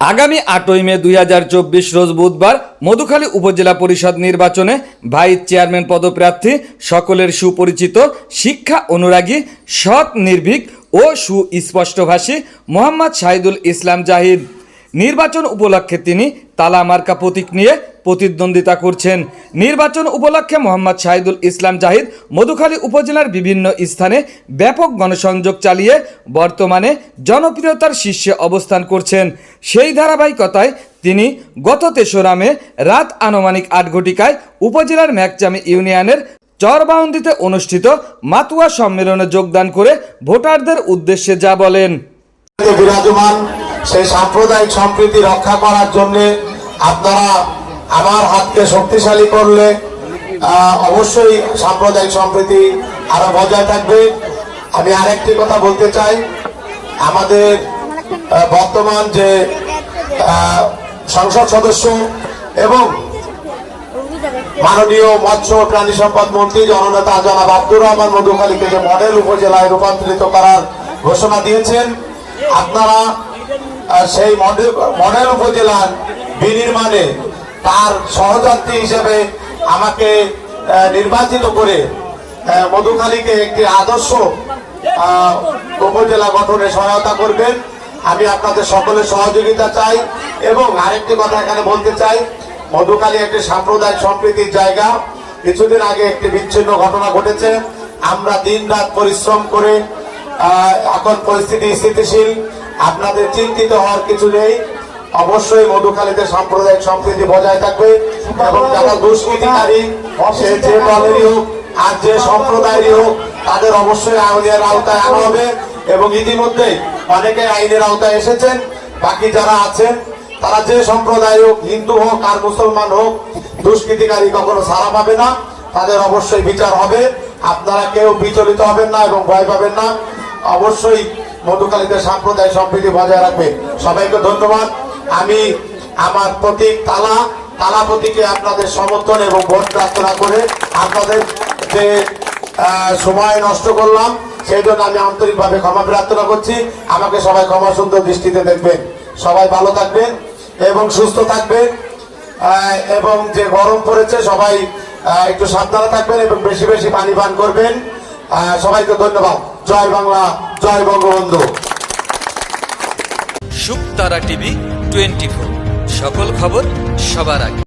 আগামী আটই মে দুই হাজার চব্বিশ রোজ বুধবার মধুখালী উপজেলা পরিষদ নির্বাচনে ভাইস চেয়ারম্যান পদপ্রার্থী, সকলের সুপরিচিত, শিক্ষা অনুরাগী, সৎ, নির্ভীক ও সুস্পষ্টভাষী মোহাম্মদ শাহিদুল ইসলাম জাহিদ। নির্বাচন উপলক্ষে তিনি তালা মার্কা প্রতীক নিয়ে প্রতিদ্বন্দ্বিতা করছেন। নির্বাচন উপলক্ষে মোহাম্মদ শাহিদুল ইসলাম জাহিদ মধুখালী উপজেলার বিভিন্ন স্থানে ব্যাপক গণসংযোগ চালিয়ে বর্তমানে জনপ্রিয়তার শীর্ষে অবস্থান করছেন। সেই ধারাবাহিকতায় তিনি গত তেসরা মে রাত আনুমানিক আট ঘটিকায় উপজেলার ম্যাকচামি ইউনিয়নের চরবাউন্দিতে অনুষ্ঠিত মাতুয়া সম্মেলনে যোগদান করে ভোটারদের উদ্দেশ্যে যা বলেন। বিরাজমান সেই সাম্প্রদায়িক সম্প্রীতি রক্ষা করার জন্য আপনারা আমার হাতকে শক্তিশালী করলে অবশ্যই সাম্প্রদায়িক সম্প্রীতি আরও বজায় থাকবে। আমি আরেকটি কথা বলতে চাই। আমাদের বর্তমান যে সংসদ সদস্য এবং মাননীয় মৎস্য প্রাণী সম্পদ মন্ত্রী জননেতা জনাব আব্দুর রহমান মধুখালীকে যে মডেল উপজেলায় রূপান্তরিত করার ঘোষণা দিয়েছেন, আপনারা সেই মডেল মডেল উপজেলার বিনির্মাণে তার সহযাত্রী হিসেবে আমাকে নির্বাচিত করে মধুখালীকে একটি আদর্শ উপজেলা গঠনে সহায়তা করবেন। আমি আপনাদের সকলের সহযোগিতা চাই এবং আরেকটি কথা এখানে বলতে চাই। মধুখালী একটি সাম্প্রদায়িক সম্প্রীতির জায়গা। কিছুদিন আগে একটি বিচ্ছিন্ন ঘটনা ঘটেছে। আমরা দিন রাত পরিশ্রম করে এখন পরিস্থিতি স্থিতিশীল। আপনাদের চিন্তিত হওয়ার কিছু নেই। অবশ্যই মধুখালীতে সাম্প্রদায়িক সম্প্রীতি বজায় থাকবে এবং যারা দুষ্কৃতিকারী, সে যে দলেরই হোক আর যে সম্প্রদায়েরই হোক, তাদের অবশ্যই আইনের আওতায় আনা হবে এবং ইতিমধ্যে অনেকে আইনের আওতায় এসেছেন, বাকি যারা আছেন, তারা যে সম্প্রদায় হোক, হিন্দু হোক আর মুসলমান হোক, দুষ্কৃতিকারী কখনো সারা পাবে না, তাদের অবশ্যই বিচার হবে। আপনারা কেউ বিচলিত হবেন না এবং ভয় পাবেন না। অবশ্যই মধুকালীতে সাম্প্রদায়িক সম্প্রীতি বজায় রাখবে। সবাইকে ধন্যবাদ। আমি আমার প্রতীক তালা তালা প্রতীকে আপনাদের সমর্থন এবং ভোট প্রার্থনা করে আপনাদের যে সময় নষ্ট করলাম, সেই জন্য আমি আন্তরিকভাবে ক্ষমা প্রার্থনা করছি। আমাকে সবাই ক্ষমা সুন্দর দৃষ্টিতে দেখবেন। সবাই ভালো থাকবেন এবং সুস্থ থাকবেন। এবং যে গরম পড়েছে, সবাই একটু সাবধানে থাকবেন এবং বেশি বেশি পানি পান করবেন। সবাইকে ধন্যবাদ। জয় বাংলা, জয় বঙ্গবন্ধু। শুকতারা টিভি টোয়েন্টি সকল খবর সবার আগে।